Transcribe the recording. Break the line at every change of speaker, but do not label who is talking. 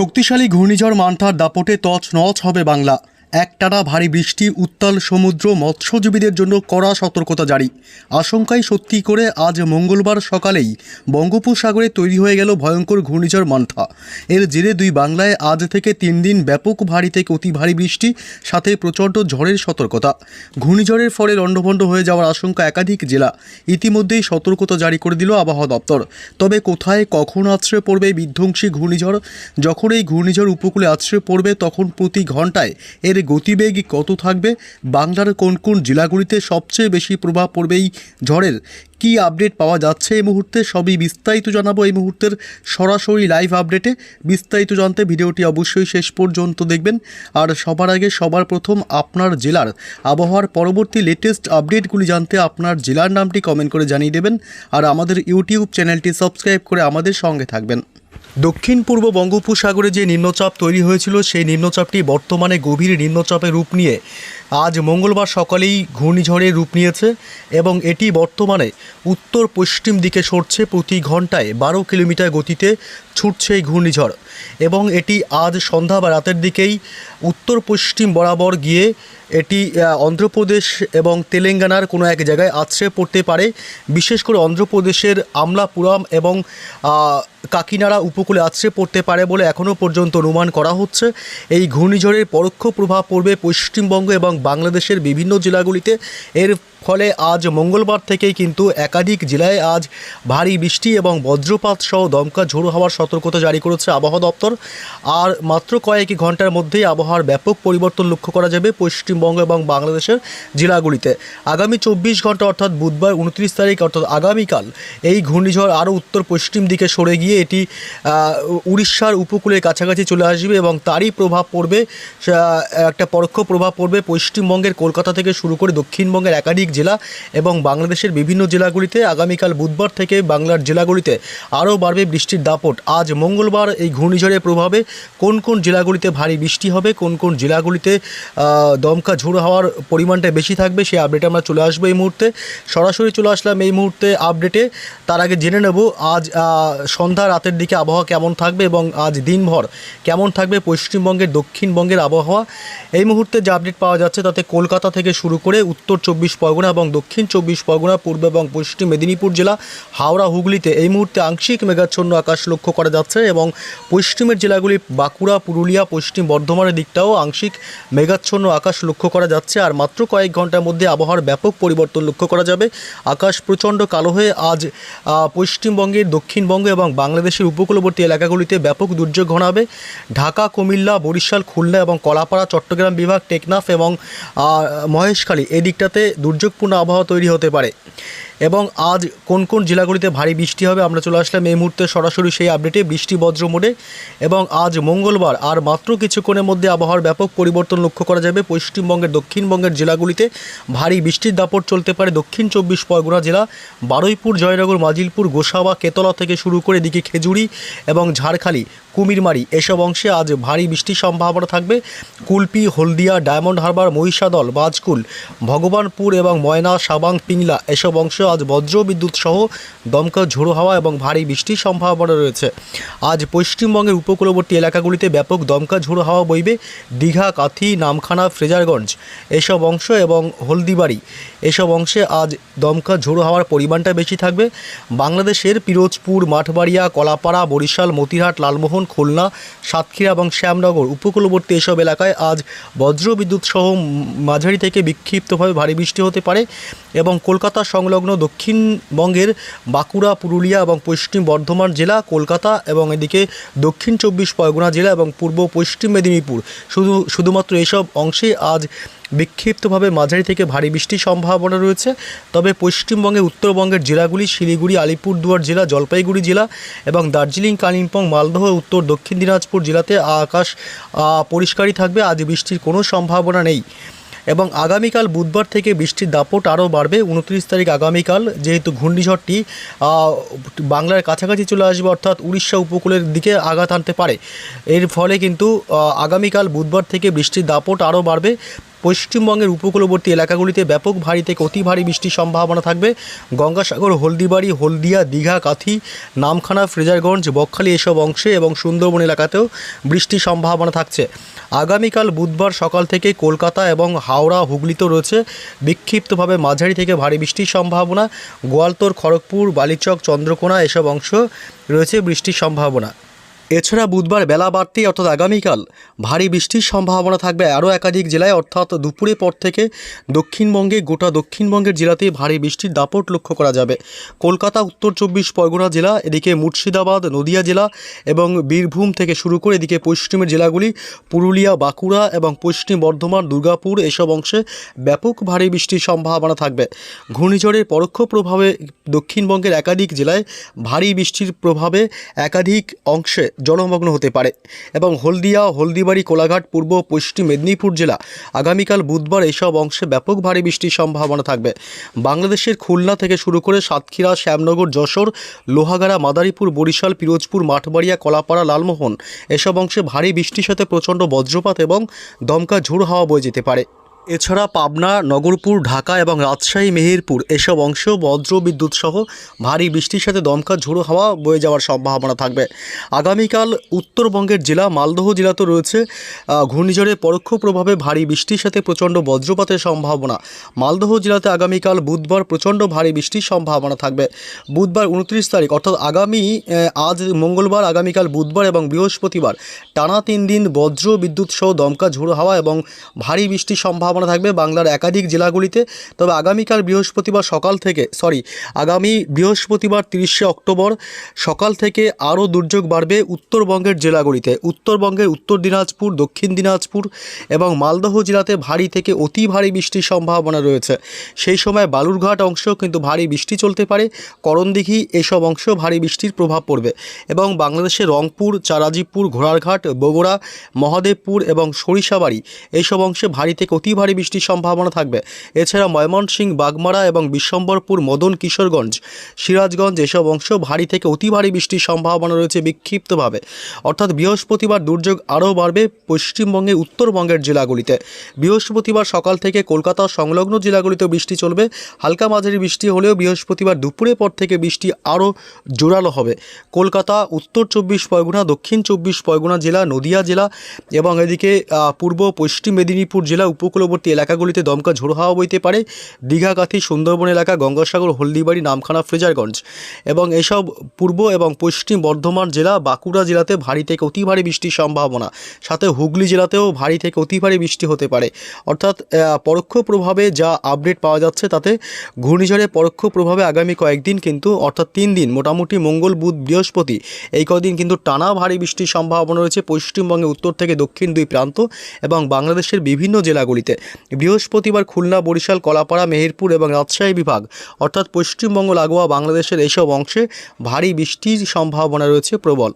শক্তিশালী ঘূর্ণিঝড় মান্থার দাপটে তছ নছ হবে বাংলা। একটানা ভারী বৃষ্টি, উত্তাল সমুদ্র, মৎস্যজীবীদের জন্য কড়া সতর্কতা জারি। আশঙ্কায় সত্যি করে আজ মঙ্গলবার সকালেই বঙ্গোপসাগরে তৈরি হয়ে গেল ভয়ঙ্কর ঘূর্ণিঝড় মান্থা। এর জেরে দুই বাংলায় আজ থেকে তিন দিন ব্যাপক ভারী থেকে অতি ভারী বৃষ্টি, সাথে প্রচণ্ড ঝড়ের সতর্কতা। ঘূর্ণিঝড়ের ফলে লণ্ডভণ্ড হয়ে যাওয়ার আশঙ্কা একাধিক জেলা। ইতিমধ্যেই সতর্কতা জারি করে দিল আবহাওয়া দপ্তর। তবে কোথায় কখন আছড়ে পড়বে বিধ্বংসী ঘূর্ণিঝড়? যখন এই ঘূর্ণিঝড় উপকূলে আছড়ে পড়বে তখন প্রতি ঘন্টায় এর গতিবেগ কত থাকবে? বাংলার কোন কোন জেলাগুলিতে সবচেয়ে বেশি প্রভাব পড়বে এই ঝড়ের? কী আপডেট পাওয়া যাচ্ছে এই মুহূর্তে? সবই বিস্তারিত জানাব এই মুহূর্তের সরাসরি লাইভ আপডেটে। বিস্তারিত জানতে ভিডিওটি অবশ্যই শেষ পর্যন্ত দেখবেন। আর সবার আগে, সবার প্রথম আপনার জেলার আবহাওয়ার পরবর্তী লেটেস্ট আপডেটগুলি জানতে আপনার জেলার নামটি কমেন্ট করে জানিয়ে দেবেন। আর আমাদের ইউটিউব চ্যানেলটি সাবস্ক্রাইব করে আমাদের সঙ্গে থাকবেন। দক্ষিণ পূর্ব বঙ্গোপসাগরে যে নিম্নচাপ তৈরি হয়েছিল, সেই নিম্নচাপটি বর্তমানে গভীর নিম্নচাপে রূপ নিয়ে আজ মঙ্গলবার সকালেই ঘূর্ণিঝড়ের রূপ নিয়েছে এবং এটি বর্তমানে উত্তর পশ্চিম দিকে সরছে। প্রতি ঘন্টায় বারো কিলোমিটার গতিতে ছুটছে এই ঘূর্ণিঝড় এবং এটি আজ সন্ধ্যা বা রাতের দিকেই উত্তর পশ্চিম বরাবর গিয়ে এটি অন্ধ্রপ্রদেশ এবং তেলেঙ্গানার কোনো এক জায়গায় আছড়ে পড়তে পারে। বিশেষ করে অন্ধ্রপ্রদেশের আমলাপুরাম এবং কাকিনাড়া উপকূলে আছড়ে পড়তে পারে বলে এখনও পর্যন্ত অনুমান করা হচ্ছে। এই ঘূর্ণিঝড়ের পরোক্ষ প্রভাব পড়বে পশ্চিমবঙ্গ এবং বাংলাদেশের বিভিন্ন জেলাগুলিতে। এর ফলে আজ মঙ্গলবার থেকেই কিন্তু একাধিক জেলায় আজ ভারী বৃষ্টি এবং বজ্রপাত সহ দমকা ঝোড়ো হওয়ার সতর্কতা জারি করেছে আবহাওয়া দপ্তর। আর মাত্র কয়েক ঘণ্টার মধ্যেই আবহাওয়ার ব্যাপক পরিবর্তন লক্ষ্য করা যাবে পশ্চিমবঙ্গ এবং বাংলাদেশের জেলাগুলিতে। আগামী চব্বিশ ঘণ্টা অর্থাৎ বুধবার উনত্রিশ তারিখ অর্থাৎ আগামীকাল এই ঘূর্ণিঝড় আরও উত্তর পশ্চিম দিকে সরে গিয়ে এটি উড়িষ্যার উপকূলের কাছাকাছি চলে আসবে এবং তারই প্রভাব পড়বে একটা পরোক্ষ প্রভাব পড়বে পশ্চিমবঙ্গের কলকাতা থেকে শুরু করে দক্ষিণবঙ্গের একাধিক জেলা এবং বাংলাদেশের বিভিন্ন জেলাগুলিতে আগামীকাল বুধবার থেকে বাংলার জেলাগুলিতে আরও বাড়বে বৃষ্টির দাপট। আজ মঙ্গলবার এই ঘূর্ণিঝড়ের প্রভাবে কোন কোন জেলাগুলিতে ভারী বৃষ্টি হবে, কোন কোন জেলাগুলিতে দমকা ঝোড়ো হওয়ার পরিমাণটা বেশি থাকবে সেই আপডেটে আমরা চলে আসব এই মুহূর্তে। সরাসরি চলে আসলাম এই মুহূর্তে আপডেটে তার আগে জেনে নেব আজ সন্ধ্যা রাতের দিকে আবহাওয়া কেমন থাকবে এবং আজ দিনভর কেমন থাকবে পশ্চিমবঙ্গের, দক্ষিণবঙ্গের আবহাওয়া। এই মুহূর্তে যে আপডেট পাওয়া যাচ্ছে তাতে কলকাতা থেকে শুরু করে উত্তর চব্বিশ পরগনা এবং দক্ষিণ চব্বিশ পরগনা পূর্ব এবং পশ্চিম মেদিনীপুর জেলা, হাওড়া, হুগলিতে এই মুহূর্তে আংশিক মেঘাচ্ছন্ন আকাশ লক্ষ্য করা যাচ্ছে এবং পশ্চিমের জেলাগুলি বাঁকুড়া, পুরুলিয়া, পশ্চিম বর্ধমানের দিকটাও আংশিক মেঘাচ্ছন্ন আকাশ লক্ষ্য করা যাচ্ছে আর মাত্র কয়েক ঘণ্টার মধ্যে আবহাওয়ার ব্যাপক পরিবর্তন লক্ষ্য করা যাবে। আকাশ প্রচণ্ড কালো হয়ে আজ পশ্চিমবঙ্গের দক্ষিণবঙ্গ এবং বাংলাদেশের উপকূলবর্তী এলাকাগুলিতে ব্যাপক দুর্যোগ ঘনাবে। ঢাকা, কুমিল্লা, বরিশাল, খুলনা এবং কলাপাড়া, চট্টগ্রাম বিভাগ, টেকনাফ এবং মহেশখালী এই দিকটাতে দুর্যোগপূর্ণ আবহাওয়া তৈরি হতে পারে। এবং আজ কোন কোন জেলাগুলিতে ভারী বৃষ্টি হবে আমরা চলে আসলাম এই মুহূর্তে সরাসরি সেই আপডেটে বৃষ্টি বজ্র মোডে এবং আজ মঙ্গলবার আর মাত্র কিছুক্ষণের মধ্যে আবহাওয়ার ব্যাপক পরিবর্তন লক্ষ্য করা যাবে। পশ্চিমবঙ্গের, দক্ষিণবঙ্গের জেলাগুলিতে ভারী বৃষ্টির দাপট চলতে পারে। দক্ষিণ চব্বিশ পরগনা জেলা, বারুইপুর, জয়নগর, মাজিলপুর, গোসাবা, কেতলা থেকে শুরু করে দিকে খেজুরি এবং ঝাড়খালি, কুমিরমারি এসব অংশে আজ ভারী বৃষ্টির সম্ভাবনা থাকবে। কুলপি, হলদিয়া, ডায়মন্ড হারবার, মহিষাদল, বাজকুল, ভগবানপুর এবং ময়না সাবাং পিংলা এসব অংশে আজ বজ্র বিদ্যুৎ সহ দমকা ঝোড়ো হাওয়া এবং ভারী বৃষ্টির সম্ভাবনা রয়েছে। আজ পশ্চিমবঙ্গের উপকূলবর্তী এলাকাগুলিতে ব্যাপক দমকা ঝোড়ো হাওয়া বইবে দীঘা, কাথি, নামখানা, ফ্রেজারগঞ্জ। এসব অংশ এবং হলদিবাড়ি। এসব অংশে আজ দমকা ঝোড়ো হাওয়ার পরিমাণটা বেশি থাকবে। বাংলাদেশের পিরোজপুর, মাঠবাড়িয়া, কলাপাড়া, বরিশাল মতিহাট লালমোহন, খুলনা, সাতক্ষীরা এবং শ্যামনগর উপকূলবর্তী এসব এলাকায় আজ বজ্রবিদ্যুৎ সহ মাঝারি থেকে বিক্ষিপ্তভাবে ভারী বৃষ্টি হতে পারে এবং কলকাতা সংলগ্ন দক্ষিণবঙ্গের বাঁকুড়া, পুরুলিয়া এবং পশ্চিম বর্ধমান জেলা, কলকাতা এবং এদিকে দক্ষিণ চব্বিশ পরগনা জেলা এবং পূর্ব পশ্চিম মেদিনীপুর। শুধু, শুধুমাত্র এসব অংশে আজ বিক্ষিপ্তভাবে মাঝারি থেকে ভারী বৃষ্টির সম্ভাবনা রয়েছে। তবে পশ্চিমবঙ্গের উত্তরবঙ্গের জেলাগুলি শিলিগুড়ি, আলিপুরদুয়ার জেলা, জলপাইগুড়ি জেলা এবং দার্জিলিং, কালিম্পং, মালদহ, উত্তর দক্ষিণ দিনাজপুর জেলাতে আকাশ পরিষ্কারই থাকবে। আজ বৃষ্টির কোনো সম্ভাবনা নেই। এবং আগামীকাল বুধবার থেকে বৃষ্টির দাপট আরও বাড়বে। উনত্রিশ তারিখ আগামীকাল যেহেতু ঘূর্ণিঝড়টি বাংলার কাছাকাছি চলে আসবে, অর্থাৎ উড়িষ্যা উপকূলের দিকে আঘাত আনতে পারে। এর ফলে কিন্তু আগামীকাল বুধবার থেকে বৃষ্টির দাপট আরও বাড়বে। পশ্চিমবঙ্গের উপকূলবর্তী এলাকাগুলিতে ব্যাপক ভারী থেকে অতি ভারী বৃষ্টির সম্ভাবনা থাকবে। গঙ্গাসাগর, হলদিবাড়ি, হলদিয়া, দীঘা, কাথি, নামখানা, ফ্রেজারগঞ্জ, বকখালি এসব অংশে এবং সুন্দরবন এলাকাতেও বৃষ্টির সম্ভাবনা থাকছে। আগামীকাল বুধবার সকাল থেকে কলকাতা এবং হাওড়া, হুগলিতেও রয়েছে বিক্ষিপ্তভাবে মাঝারি থেকে ভারী বৃষ্টির সম্ভাবনা। গোয়ালতোর, খড়গপুর, বালিচক, চন্দ্রকোনা এসব অংশ রয়েছে বৃষ্টির সম্ভাবনা। এছাড়া বুধবার বেলা বাড়তেই অর্থাৎ আগামীকাল ভারী বৃষ্টির সম্ভাবনা থাকবে। আরও একাধিক জেলায়, অর্থাৎ দুপুরের পর থেকে দক্ষিণবঙ্গে, গোটা দক্ষিণবঙ্গের জেলাতে ভারী বৃষ্টির দাপট লক্ষ্য করা যাবে। কলকাতা, উত্তর চব্বিশ পরগনা জেলা, এদিকে মুর্শিদাবাদ, নদিয়া জেলা এবং বীরভূম থেকে শুরু করে এদিকে পশ্চিমের জেলাগুলি, পুরুলিয়া, বাঁকুড়া এবং পশ্চিম বর্ধমান, দুর্গাপুর এসব অংশে ব্যাপক ভারী বৃষ্টির সম্ভাবনা থাকবে। ঘূর্ণিঝড়ের পরোক্ষ প্রভাবে দক্ষিণবঙ্গের একাধিক জেলায় ভারী বৃষ্টির প্রভাবে একাধিক অংশে জলমগ্ন হতে পারে। এবং হলদিয়া, হলদিবাড়ি, কোলাঘাট, পূর্ব, পশ্চিম মেদিনীপুর জেলা আগামীকাল বুধবার এইসব অংশে ব্যাপক ভারী বৃষ্টির সম্ভাবনা থাকবে। বাংলাদেশের খুলনা থেকে শুরু করে সাতক্ষীরা, শ্যামনগর, যশোর, লোহাগাড়া, মাদারীপুর, বরিশাল, পিরোজপুর, মাঠবাড়িয়া, কলাপাড়া, লালমোহন এসব অংশে ভারী বৃষ্টির সাথে প্রচণ্ড বজ্রপাত এবং দমকা ঝোড়ো হাওয়া বয়ে যেতে পারে। এছাড়া পাবনা, নগরপুর, ঢাকা এবং রাজশাহী, মেহেরপুর এসব অংশ বজ্র বিদ্যুৎ সহ ভারী বৃষ্টির সাথে দমকা ঝোড়ো হাওয়া বয়ে যাওয়ার সম্ভাবনা থাকবে। আগামীকাল উত্তরবঙ্গের জেলা মালদহ জেলাতেও রয়েছে ঘূর্ণিঝড়ের পরোক্ষ প্রভাবে ভারী বৃষ্টির সাথে প্রচণ্ড বজ্রপাতের সম্ভাবনা। মালদহ জেলাতে আগামীকাল বুধবার প্রচণ্ড ভারী বৃষ্টির সম্ভাবনা থাকবে। বুধবার উনত্রিশ তারিখ, অর্থাৎ আগামী আজ মঙ্গলবার, আগামীকাল বুধবার এবং বৃহস্পতিবার টানা তিন দিন বজ্র বিদ্যুৎ সহ দমকা ঝোড়ো হাওয়া এবং ভারী বৃষ্টির সম্ভাবনা থাকবে বাংলার একাধিক জেলাগুলিতে। তবে আগামীকাল বৃহস্পতিবার সকাল থেকে সরি আগামী বৃহস্পতিবার তিরিশে অক্টোবর সকাল থেকে আরও দুর্যোগ বাড়বে উত্তরবঙ্গের জেলাগুলিতে। উত্তরবঙ্গের উত্তর দিনাজপুর, দক্ষিণ দিনাজপুর এবং মালদহ জেলাতে ভারী থেকে অতি ভারী বৃষ্টির সম্ভাবনা রয়েছে। সেই সময় বালুরঘাট অংশ কিন্তু ভারী বৃষ্টি চলতে পারে। করণদিঘি এসব অংশ ভারী বৃষ্টির প্রভাব পড়বে এবং বাংলাদেশের রংপুর, চারাজিপুর, ঘোড়ারঘাট, বগুড়া, মহাদেবপুর এবং সরিষাবাড়ি এইসব অংশে ভারী থেকে অতি ভারী বৃষ্টির সম্ভাবনা থাকবে। এছাড়া ময়মনসিংহ, বাগমারা এবং বিশ্বম্বরপুর, মদন, কিশোরগঞ্জ, সিরাজগঞ্জ এসব অংশ ভারী থেকে অতি ভারী বৃষ্টির সম্ভাবনা রয়েছে বিক্ষিপ্তভাবে। অর্থাৎ বৃহস্পতিবার দুর্যোগ আরও বাড়বে পশ্চিমবঙ্গের, উত্তরবঙ্গের জেলাগুলিতে। বৃহস্পতিবার সকাল থেকে কলকাতা সংলগ্ন জেলাগুলিতেও বৃষ্টি চলবে। হালকা মাঝারি বৃষ্টি হলেও বৃহস্পতিবার দুপুরের পর থেকে বৃষ্টি আরও জোরালো হবে। কলকাতা, উত্তর চব্বিশ পরগনা, দক্ষিণ চব্বিশ পরগনা জেলা, নদিয়া জেলা এবং এদিকে পূর্ব, পশ্চিম মেদিনীপুর জেলা উপকূলবর্তী এলাকাগুলিতে দমকা ঝোড়ো হাওয়া বইতে পারে। দীঘাকাথি সুন্দরবন এলাকা, গঙ্গাসাগর, হলদিবাড়ি, নামখানা ফ্রেজারগঞ্জ এবং এসব পূর্ব এবং পশ্চিম বর্ধমান জেলা বাঁকুড়া জেলাতে ভারী থেকে অতি ভারী বৃষ্টির সম্ভাবনা। সাথে হুগলি জেলাতেও ভারী থেকে অতি ভারী বৃষ্টি হতে পারে। অর্থাৎ পরোক্ষ প্রভাবে যা আপডেট পাওয়া যাচ্ছে তাতে ঘূর্ণিঝড়ের পরোক্ষ প্রভাবে আগামী কয়েকদিন কিন্তু, অর্থাৎ তিন দিন, মোটামুটি মঙ্গল, বুধ, বৃহস্পতি, এই কদিন কিন্তু টানা ভারী বৃষ্টির সম্ভাবনা রয়েছে পশ্চিমবঙ্গে উত্তর থেকে দক্ষিণ দুই প্রান্ত এবং বাংলাদেশের বিভিন্ন জেলাগুলিতে। বৃহস্পতিবার খুলনা, বরিশাল, কলাপাড়া, মেহেরপুর এবং রাজশাহী বিভাগ, অর্থাৎ পশ্চিমবঙ্গ লাগোয়া বাংলাদেশের এইসব অংশে ভারী বৃষ্টির সম্ভাবনা রয়েছে প্রবল।